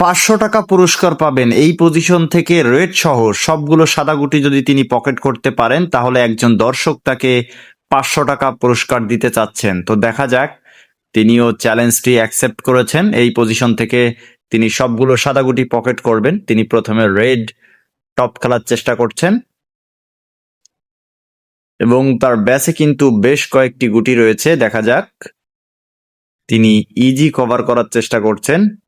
পাঁচশো টাকা পুরস্কার পাবেন। এই পজিশন থেকে রেড সহ সবগুলো সাদা গুটি যদি তিনি পকেট করতে পারেন, তাহলে একজন দর্শক তাকে পাঁচশো টাকা পুরস্কার দিতে চাচ্ছেন। তো দেখা যাক, তিনিও চ্যালেঞ্জটি অ্যাকসেপ্ট করেছেন। এই পজিশন থেকে তিনি সবগুলো সাদা গুটি পকেট করবেন। তিনি প্রথমে রেড টপ খেলার চেষ্টা করছেন। এবং তার ব্যাসে কিন্তু বেশ কয়েকটি গুটি রয়েছে। দেখা যাক, তিনি ইজি কভার করার চেষ্টা করছেন।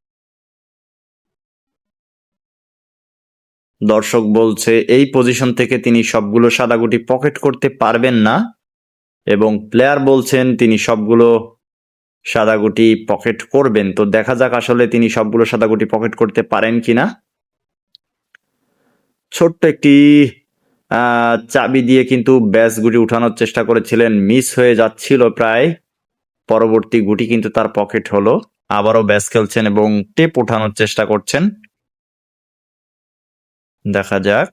দর্শক বলছে, এই পজিশন থেকে তিনি সবগুলো সাদা গুটি পকেট করতে পারবেন না এবং প্লেয়ার বলছেন, তিনি সবগুলো সাদা গুটি পকেট করবেন। তো দেখা যাক আসলে তিনি সবগুলো সাদা গুটি পকেট করতে পারেন কিনা। ছোট্ট একটি চাবি দিয়ে কিন্তু ব্যাস গুটি উঠানোর চেষ্টা করেছিলেন। মিস হয়ে যাচ্ছিল প্রায়। পরবর্তী গুটি কিন্তু তার পকেট হলো। আবারও ব্যাস খেলছেন এবং টেপ ওঠানোর চেষ্টা করছেন। দেখা যাক।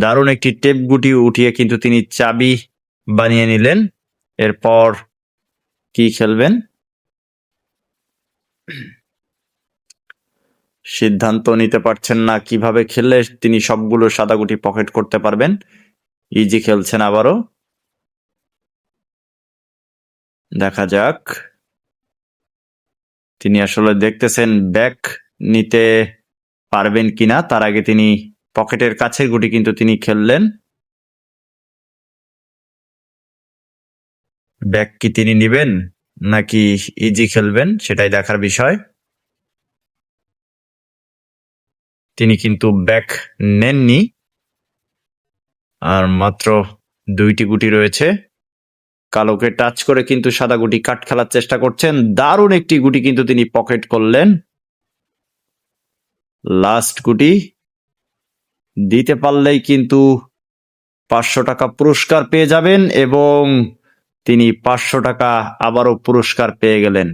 দারুণ একটি টেপ গুটি উঠিয়ে কিন্তু তিনি চাবি বানিয়ে নিলেন। এরপর কি খেলবেন? সিদ্ধান্ত নিতে পারছেন না কীভাবে খেললে তিনি সবগুলো সাদা গুটি পকেট করতে পারবেন। ইজি খেলছেন আবারও। দেখা যাক। তিনি আসলে দেখতেছেন ব্যাক নিতে পারবেন কিনা, তার আগে তিনি পকেটের কাছের গুটি কিন্তু তিনি খেললেন। ব্যাক কি তিনি নিবেন, নাকি ইজি খেলবেন, সেটাই দেখার বিষয়। তিনি কিন্তু ব্যাক নেননি, আর মাত্র দুইটি গুটি রয়েছে। কালোকে টাচ করে কিন্তু সাদা গুটি কাট খেলার চেষ্টা করছেন। দারুণ একটি গুটি কিন্তু তিনি পকেট করলেন। লাস্ট গুটি। দিতে পারলেই কিন্তু পাঁচশো টাকা পুরস্কার পেয়ে যাবেন এবং তিনি পাঁচশো টাকা আবারও পুরস্কার পেয়ে গেলেন।